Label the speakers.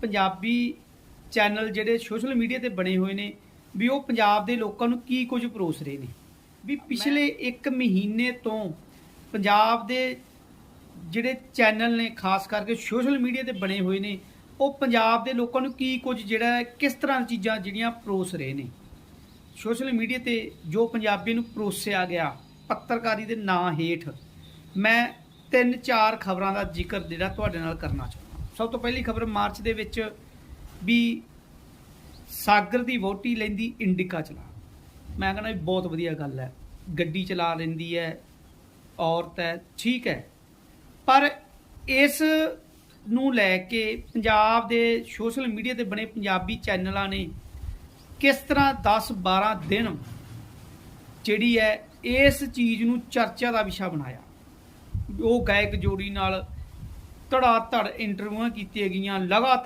Speaker 1: Punjabi channel ਜਿਹੜੇ social media ਤੇ ਬਣੇ ਹੋਏ ਨੇ ਵੀ ਉਹ ਪੰਜਾਬ ਦੇ ਲੋਕਾਂ ਨੂੰ ਕੀ ਕੁਝ ਪਰੋਸ ਰਹੇ ਨੇ? ਵੀ ਪਿਛਲੇ 1 ਮਹੀਨੇ ਤੋਂ ਪੰਜਾਬ ਦੇ ਜਿਹੜੇ ਚੈਨਲ ਨੇ ਖਾਸ ਕਰਕੇ ਸੋਸ਼ਲ ਮੀਡੀਆ ਤੇ ਬਣੇ ਹੋਏ ਨੇ ਉਹ ਪੰਜਾਬ ਦੇ ਲੋਕਾਂ ਨੂੰ ਕੀ ਕੁਝ ਜਿਹੜਾ ਕਿਸ ਤਰ੍ਹਾਂ ਦੀਆਂ ਚੀਜ਼ਾਂ ਜਿਹੜੀਆਂ ਪਰੋਸ ਰਹੇ ਨੇ? ਸੋਸ਼ਲ ਮੀਡੀਆ ਤੇ ਜੋ ਪੰਜਾਬੀ ਨੂੰ ਪਰੋਸਿਆ ਗਿਆ ਪੱਤਰਕਾਰੀ ਦੇ ਨਾਂ ਹੇਠ ਮੈਂ ਤਿੰਨ ਚਾਰ ਖਬਰਾਂ ਦਾ ਜ਼ਿਕਰ ਜਿਹੜਾ ਤੁਹਾਡੇ ਨਾਲ ਕਰਨਾ ਚਾਹੁੰਦਾ। ਸਭ ਤੋਂ ਪਹਿਲੀ ਖਬਰ ਮਾਰਚ ਦੇ ਵਿੱਚ ਵੀ ਸਾਗਰ ਦੀ ਵੋਟੀ ਲੈਂਦੀ ਇੰਡਿਕਾ ਚਲਾ। ਮੈਂ ਕਹਿੰਦਾ ਵੀ ਬਹੁਤ ਵਧੀਆ ਗੱਲ ਹੈ। ਗੱਡੀ ਚਲਾ ਲੈਂਦੀ ਹੈ, ਔਰਤ ਹੈ, ਠੀਕ ਹੈ। ਪਰ ਇਸ ਨੂੰ ਲੈ ਕੇ ਪੰਜਾਬ ਦੇ ਸੋਸ਼ਲ ਮੀਡੀਆ ਤੇ ਬਣੇ ਪੰਜਾਬੀ ਚੈਨਲਾਂ ਨੇ ਕਿਸ ਤਰ੍ਹਾਂ 10 12 ਦਿਨ ਜਿਹੜੀ ਹੈ ਇਸ ਚੀਜ਼ ਨੂੰ ਚਰਚਾ ਦਾ ਵਿਸ਼ਾ ਬਣਾਇਆ। ਉਹ ਗਾਇਕ ਜੋੜੀ ਨਾਲ ਧੜਾ ਧੜ ਇੰਟਰਵਿਊਆਂ ਕੀਤੀਆਂ ਗਈਆਂ ਲਗਾਤਾਰ